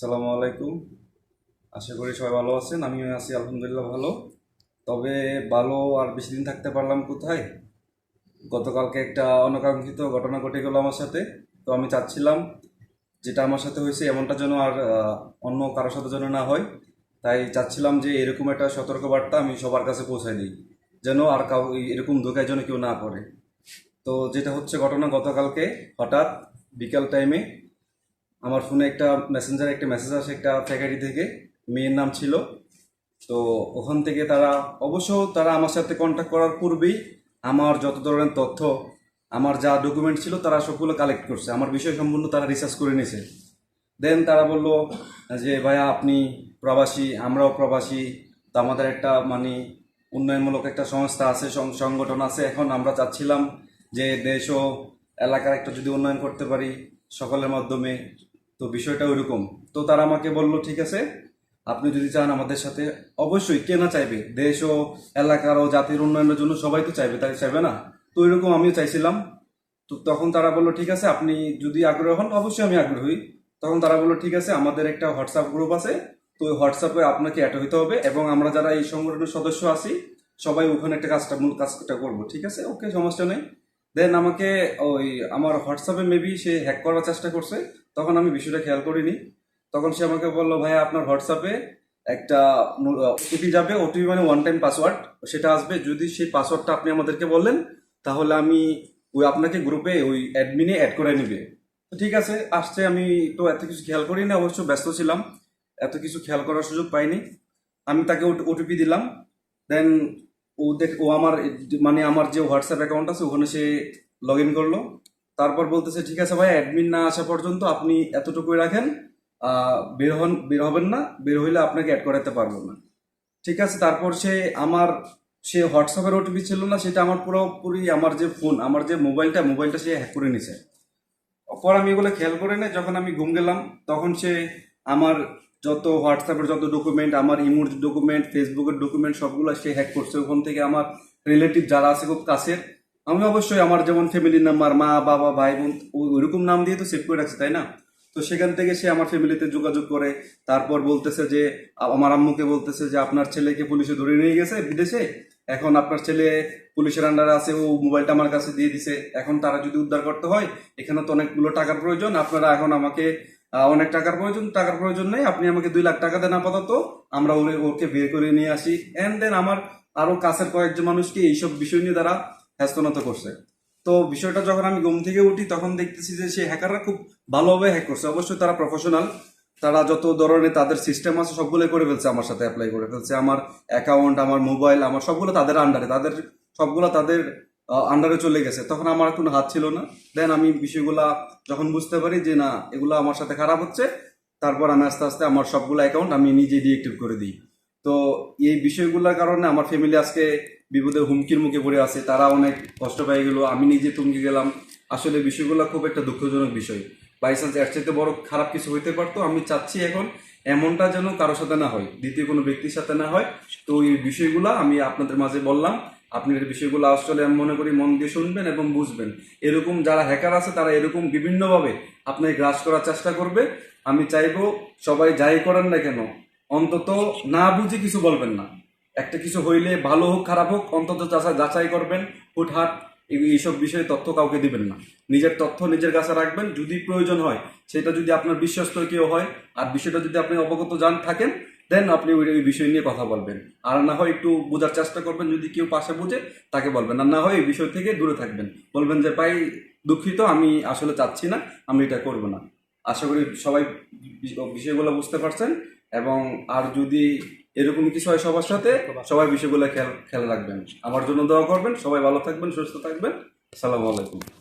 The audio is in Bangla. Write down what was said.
সালামু আলাইকুম। আশা করি সবাই ভালো আছেন, আমিও আছি আলহামদুলিল্লাহ ভালো। তবে ভালো আর বেশি দিন থাকতে পারলাম কোথায়? গতকালকে একটা অনাকাঙ্ক্ষিত ঘটনা ঘটে গেল আমার সাথে, তো আমি চাচ্ছিলাম যেটা আমার সাথে হয়েছে এমনটা যেন আর অন্য কারোর সাথে যেন না হয়। তাই চাচ্ছিলাম যে এরকম একটা সতর্কবার্তা আমি সবার কাছে পৌঁছায় দিই, যেন আর কাউ, এরকম ধোকায় যেন কেউ না করে তো যেটা হচ্ছে ঘটনা গতকালকে হঠাৎ বিকাল টাইমে আমার ফোনে একটা মেসেঞ্জারে একটা মেসেজ আসে একটা ফ্যাকারি থেকে, মেয়ের নাম ছিল। তো ওখান থেকে তারা, অবশ্য তারা আমার সাথে কন্ট্যাক্ট করার পূর্বেই আমার যত ধরনের তথ্য, আমার যা ডকুমেন্ট ছিল তারা সবগুলো কালেক্ট করছে। আমার বিষয় সম্পূর্ণ তারা রিসার্চ করে নিয়েছে। দেন তারা বলল যে, ভাইয়া, আপনি প্রবাসী, আমরাও প্রবাসী। তো আমাদের একটা মানে উন্নয়নমূলক একটা সংস্থা আছে সংগঠন আছে। এখন আমরা চাচ্ছিলাম যে দেশ ও এলাকার একটা যদি উন্নয়ন করতে পারি সকলের মাধ্যমে। তো বিষয়টা ওইরকম। তো তারা আমাকে বলল, ঠিক আছে, আপনি যদি চান আমাদের সাথে, অবশ্যই কে না চাইবে। দেশ ও এলাকার ও জাতির উন্নয়নের জন্য সবাই তো চাইবে, তাই চাইবে না? তো ওইরকম আমিও চাইছিলাম। তো তখন তারা বলল, ঠিক আছে, আপনি যদি আগ্রহ হন, অবশ্যই আমি আগ্রহী। তখন তারা বলল, ঠিক আছে, আমাদের একটা হোয়াটসঅ্যাপ গ্রুপ আছে, তো ওই হোয়াটসঅ্যাপে আপনাকে অ্যাড হইতে হবে এবং আমরা যারা এই সংগঠনের সদস্য আছি, সবাই ওখানে একটা কাজটা, মূল কাজটা করব। ঠিক আছে? ওকে, সমস্যা নেই। দেন আমাকে ওই আমার হোয়াটসঅ্যাপে মেবি সে হ্যাক করার চেষ্টা করছে, তখন আমি বিষয়টা খেয়াল করিনি। তখন সে আমাকে বলল, ভাইয়া, আপনার হোয়াটসঅ্যাপে একটা ওটিপি যাবে ওটিপি মানে ওয়ান টাইম পাসওয়ার্ড সেটা আসবে। যদি সেই পাসওয়ার্ডটা আপনি আমাদেরকে বললেন, তাহলে আমি ওই আপনাকে গ্রুপে ওই অ্যাডমিনে অ্যাড করে নিবে। তো ঠিক আছে, আসছে। আমি তো এত কিছু খেয়াল করিনি, অবশ্য ব্যস্ত ছিলাম। এত কিছু খেয়াল করার সুযোগ পাইনি। আমি তাকে ওটিপি দিলাম। দেন ও দেখ, ও আমার মানে আমার যে হোয়াটসঅ্যাপ অ্যাকাউন্ট আছে, ওখানে সে লগ ইন করল। তারপর বলতেছে, ঠিক আছে ভাই অ্যাডমিন না আসা পর্যন্ত আপনি এতটুকুই রাখেন বের হন, বের হবেন না, বের হইলে আপনাকে অ্যাড করাতে পারব না। ঠিক আছে, তারপর সে আমার, সে হোয়াটসঅ্যাপের ওটিপি ছিল না, সেটা আমার পুরোপুরি আমার যে ফোন আমার যে মোবাইলটা মোবাইলটা সে হ্যাক করে নিছে। পর আমি এগুলো খেয়াল করে না, যখন আমি ঘুম গেলাম, তখন সে আমার যত হোয়াটসঅ্যাপের যত ডকুমেন্ট আমার ইমোর ডকুমেন্ট ফেসবুকের ডকুমেন্ট সবগুলো সে হ্যাক করছে। ওখান থেকে আমার রিলেটিভ যারা আছে খুব কাছের, আমি অবশ্যই আমার যেমন ফ্যামিলির নাম্বার মা, বাবা, ভাই, বোন ওই- ওইরকম নাম দিয়ে তো সেভ করে রাখছে, তাই না? তো সেখান থেকে সে আমার ফ্যামিলিতে যোগাযোগ করে। তারপর বলতেছে যে আমার আম্মুকে বলতেছে যে, আপনার ছেলেকে পুলিশে ধরে নিয়ে গেছে বিদেশে। এখন আপনার ছেলে পুলিশের আন্ডারে আছে, ও মোবাইলটা আমার কাছে দিয়ে দিছে। এখন তারা যদি উদ্ধার করতে হয়, এখানে তো অনেকগুলো টাকার প্রয়োজন। আপনারা এখন আমাকে অনেক টাকার প্রয়োজন টাকার প্রয়োজন নেই। আপনি আমাকে দুই লাখ টাকা দেন আপাতত। আমরা ওরে, ওকে বের করে নিয়ে আসি। এন্ড দেন আমার আরও কাছের কয়েকজন মানুষকে এইসব বিষয় নিয়ে তারা হ্যাস্তনত করছে। তো বিষয়টা যখন আমি ঘুম থেকে উঠি, তখন দেখতেছি যে সেই হ্যাকাররা খুব ভালোভাবে হ্যাক করছে। অবশ্যই তারা প্রফেশনাল তারা যত ধরনের তাদের সিস্টেম আছে সবগুলো করে ফেলছে আমার সাথে অ্যাপ্লাই করে ফেলছে। আমার অ্যাকাউন্ট আমার মোবাইল আমার সবগুলো তাদের আন্ডারে তাদের, সবগুলো তাদের আন্ডারে চলে গেছে। তখন আমার কোনো হাত ছিল না। দেন আমি বিষয়গুলা যখন বুঝতে পারি যে, না, এগুলো আমার সাথে খারাপ হচ্ছে, তারপর আমি আস্তে আস্তে আমার সবগুলো অ্যাকাউন্ট আমি নিজে ডিএক্টিভ করে দিই। তো এই বিষয়গুলোর কারণে আমার ফ্যামিলি আজকে বিপদে হুমকির মুখে পড়ে আছে। তারা অনেক কষ্ট পেয়ে গেলো। আমি নিজে থমকে গেলাম। আসলে বিষয়গুলো খুব একটা দুঃখজনক বিষয়। বাই চান্স এর চাইতে বড় খারাপ কিছু হইতে পারতো। আমি চাচ্ছি এখন এমনটা যেন কারোর সাথে না হয়, দ্বিতীয় কোনো ব্যক্তির সাথে না হয়। তো এই বিষয়গুলো আমি আপনাদের মাঝে বললাম। আপনি বিষয়গুলো আসলে আমি মনে করি, মন দিয়ে শুনবেন এবং বুঝবেন। এরকম যারা হ্যাকার আছে, তারা এরকম বিভিন্নভাবে আপনাকে গ্রাস করার চেষ্টা করবে। আমি চাইব সবাই যাই করেন না কেন, অন্তত না বুঝে কিছু বলবেন না। একটা কিছু হইলে ভালো হোক, খারাপ হোক, অন্তত যাচাই যাচাই করবেন, হুটহাট এই- এইসব বিষয়ে তথ্য কাউকে দিবেন না। নিজের তথ্য নিজের কাছে রাখবেন, যদি প্রয়োজন হয়। সেটা যদি আপনার বিশ্বস্ত কেউ হয়, আর বিষয়টা যদি আপনি অবগত জান থাকেন দেন আপনি ওই ওই বিষয় নিয়ে কথা বলবেন। আর না হয় একটু বোঝার চেষ্টা করবেন, যদি কেউ পাশে বুঝে, তাকে বলবেন। আর না হয় এই বিষয় থেকে দূরে থাকবেন। বলবেন যে, ভাই, দুঃখিত, আমি আসলে চাচ্ছি না, আমি এটা করব না। আশা করি সবাই বিষয়গুলো বুঝতে পারছেন। এবং আর যদি এরকম কিছু হয় সবার সাথে সবাই বিষয়গুলো খেয়াল খেয়াল রাখবেন। আমার জন্য দোয়া করবেন। সবাই ভালো থাকবেন, সুস্থ থাকবেন। আসসালামু আলাইকুম।